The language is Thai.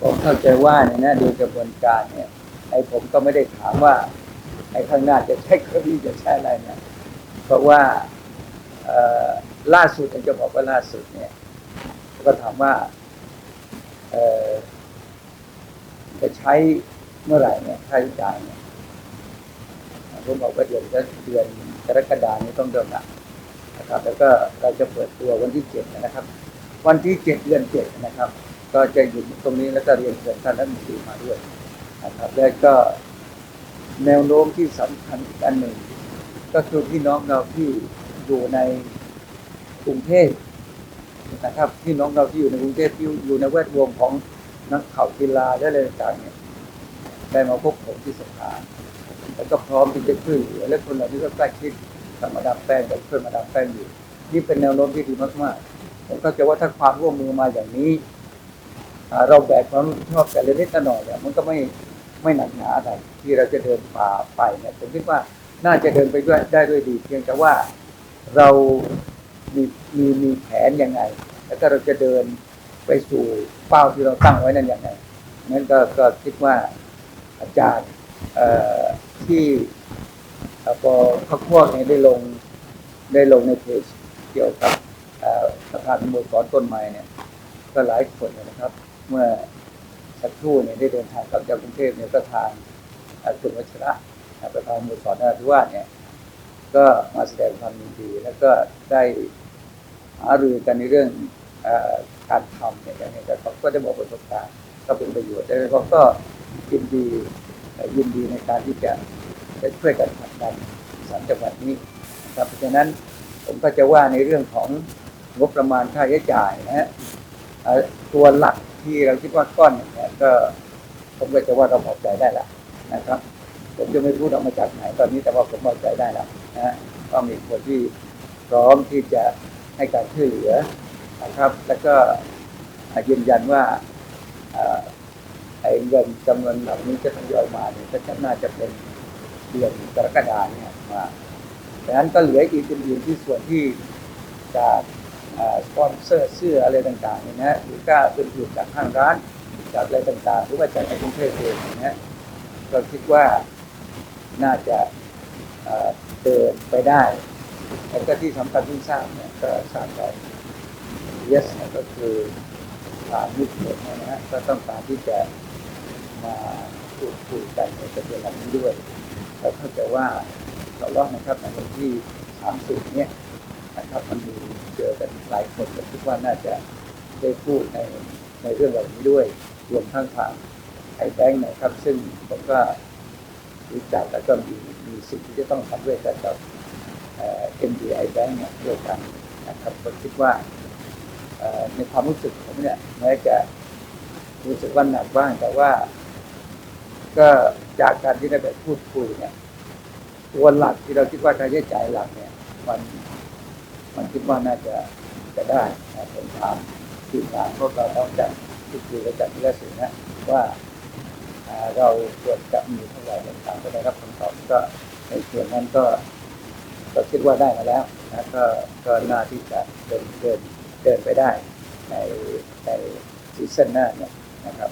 ผมเข้าใจว่าเนี่ยนะดยกระบวนการเนี่ยไอ้ผมก็ไม่ได้ถามว่าไอ้ข้างหน้าจะใช้เก้าอี้จะใช้อะไรนะเพราะว่าล่าสุดผมจะบอกว่าล่าสุดเนี่ยก็ถามว่าจะใช้เมื่อไหร่เนี่ยค่าใช้จ่ายเนี่ยผมบอกว่าเดือนเดือนกรกฎาคมนี้ต้องเดิมละนะครับ แล้วก็เราจะเปิดตัววันที่เจ็ดนะครับ วันที่เจ็ดเดือนเจ็ดนะครับ ก็จะอยู่ตรงนี้แล้วก็เรียนเชิญท่านรัฐมนตรีมาด้วยนะครับแล้วก็แนวโน้มที่สำคัญอีกอันหนึ่ง ก็คือพี่น้องเราที่อยู่ในกรุงเทพนะครับพี่น้องเราที่อยู่ในกรุงเทพที่อยู่ในแวดวงของนักข่าวกีฬาและอะไรต่างเนี่ยได้มาพบผมที่สภาแล้วก็พร้อมที่จะช่วยเหลือและคนเหล่านี้ก็ใกล้ชิดกับมาดามแป้งกับช่วยมาดามแป้งอยู่นี่เป็นแนวโน้มที่ดีมากๆผมก็จะว่าถ้าความร่วมมือมาอย่างนี้ เราแบกความรับผิดชอบแต่ละนิดละหน่อยเนี่ยมันก็ไม่ไม่หนักหนาอะไรที่เราจะเดินป่าไปเนี่ยผมคิดว่าน่าจะเดินไปด้วยได้ด้วยดี เพียงแต่ว่าเรามีมีมีแผนยังไง แล้วก็เราจะเดินไปสู่เป้าที่เราตั้งไว้นั่นยังไงนั้นก็ก็คิดว่าอาจารย์ที่เอ่อพอพักพวกเนี่ยได้ลงได้ลงในเพจเกี่ยวกับเอ่อประธานสโมสรต้นไม้เนี่ยก็หลายคนนะครับ เมื่อสักครู่เนี่ยได้เดินทางกลับจากกรุงเทพเนี่ยก็ทางอ่าคุวัชระประธานสโมุสรนราธิวาสเนี่ย ก็มาแสดงความยินดี แล้วก็ได้หารือกันในเรื่องอการทำเนี่ยอย่างนี้แต่เขาก็ได้บอกประสบการณ์ก็เป็นประโยชน์แล้วเขาก็ยินดียินดีในการที่จะจะช่วยกันผลักดันสามจังหวัดนี้นะครับเพราะฉะนั้นผมก็จะว่าในเรื่องของงบประมาณค่าใช้จ่ายนะฮะตัวหลัก ที่เราคิดว่าก้อนหนึ่งเนี่ยก็ผมก็จะว่าเราพอใจได้แล้วนะครับ ผมจะไม่พูดออกมาจากไหนตอนนี้แต่ว่าผมพอใจได้แล้วนะฮะก็มีคนที่พร้อมที่จะให้การช่วยเหลือนะครับ แล้วก็ยืนยันว่าไอ้เงินจำนวนเหล่านี้จะทยอยมาเนี่ยก็จะน่าจะเป็นเดือนกรกฎาเนี่ยมาดังนั้นก็เหลืออีกอื่นที่ส่วนที่จาก สปอนเซอร์เสื้ออะไรต่างๆเนี่ยนะหรือก็อื่นๆจากห้างร้านจากอะไรต่างๆ หรือว่าจากในกรุงเทพเองเนะก็คิดว่าน่าจะเดินไปได้แล้วก็ที่สำคัญที่ทราบเนี่ยก็ทราบไป yes เนี่ยก็คือทางมิตรเนะนะฮะก็ต้องการที่จะมาพูดคุยกันในประเด็นเหล่านี้ด้วยแล้วเข้าใจว่าเราลองนะครับในวันที่30เนี่ยนะครับมันมี เจอกันหลายคนก็คิดว่าน่าจะได้พูดในในเรื่องเหล่านี้ด้วยรวมทั้งทางไอแบงค์นะครับ ซึ่งผมก็รู้จักแล้วก็มีมีสิ่งที่จะต้องทำด้วยกันกับเอ็มดีไอแบงค์เนี่ยด้วยกันนะครับผมคิดว่าในความรู้สึกผมเนี่ยแม้จะรู้สึกว่าหนักบ้างแต่ว่า ก็จากการที่ได้ไปพูดคุยเนี่ยตัวหลักที่เราคิดว่าค่าใช้จ่ายหลักเนี่ย มัน มันคิดว่าน่าจะจะได้นะผมถามทีมงานพวกเราต้องจัดทุกทีและจัดที่ละสินะว่าอ่าเราควรจะมีเท่าไหร่ต่างๆก็ได้รับคำตอบก็ในส่วนนั้นก็ก็คิดว่าได้มาแล้วนะก็ก็น่าที่จะเดินเดินเดินไปได้ ในในซีซั่นหน้าเนี่ยนะครับ